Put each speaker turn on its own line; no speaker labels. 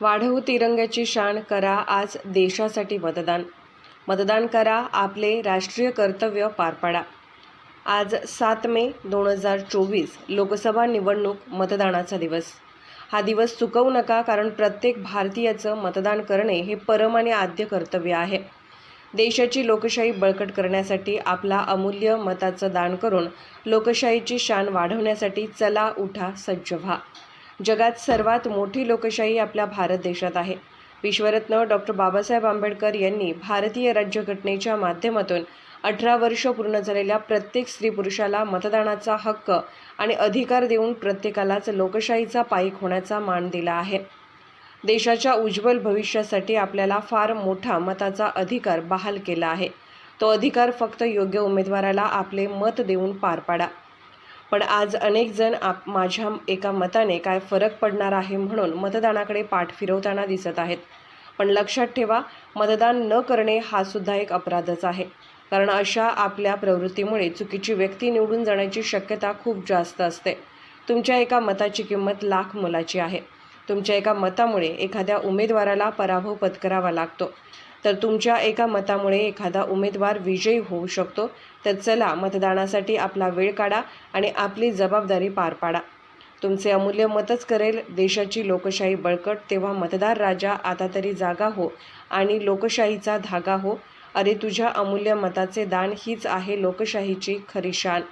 वाढवू तिरंग्याची शान करा आज देशासाठी मतदान. मतदान करा आपले राष्ट्रीय कर्तव्य पार पाडा. आज सात मे दोन हजार चोवीस लोकसभा निवडणूक मतदानाचा दिवस. हा दिवस चुकवू नका कारण प्रत्येक भारतीयाचं मतदान करणे हे परम आणि आद्य कर्तव्य आहे. देशाची लोकशाही बळकट करण्यासाठी आपला अमूल्य मताचं दान करून लोकशाहीची शान वाढवण्यासाठी चला उठा सज्ज व्हा. जगात सर्वात मोठी लोकशाही आपल्या भारत देशात आहे. विश्वरत्न डॉक्टर बाबासाहेब आंबेडकर यांनी भारतीय राज्यघटनेच्या माध्यमातून अठरा वर्ष पूर्ण झालेल्या प्रत्येक स्त्री पुरुषाला मतदानाचा हक्क आणि अधिकार देऊन प्रत्येकालाच लोकशाहीचा पायीक होण्याचा मान दिला आहे. देशाच्या उज्ज्वल भविष्यासाठी आपल्याला फार मोठा मताचा अधिकार बहाल केला आहे. तो अधिकार फक्त योग्य उमेदवाराला आपले मत देऊन पार पाडा. पण आज अनेक जण आप माझ्या एका मताने काय फरक पडणार आहे म्हणून मतदानाकडे पाठ फिरवताना दिसत आहेत. पण लक्षात ठेवा मतदान न करणे हा सुद्धा एक अपराधच आहे. कारण अशा आपल्या प्रवृत्तीमुळे चुकीची व्यक्ती निवडून जाण्याची शक्यता खूप जास्त असते. तुमच्या एका मताची किंमत लाख मोलाची आहे. तुमच्या एका मतामुळे एखाद्या उमेदवाराला पराभव पत्करावा लागतो. तर तुमच्या एका मतामुळे एखादा उमेदवार विजयी होऊ शकतो तर चला मतदानासाठी आपला वेळ काढा आणि आपली जबाबदारी पार पाडा. तुमचे अमूल्य मतच करेल देशाची लोकशाही बळकट तेव्हा मतदार राजा आता तरी जागा हो आणि लोकशाहीचा धागा हो. अरे तुझ्या अमूल्य मताचे दान हीच आहे लोकशाहीची खरी शान.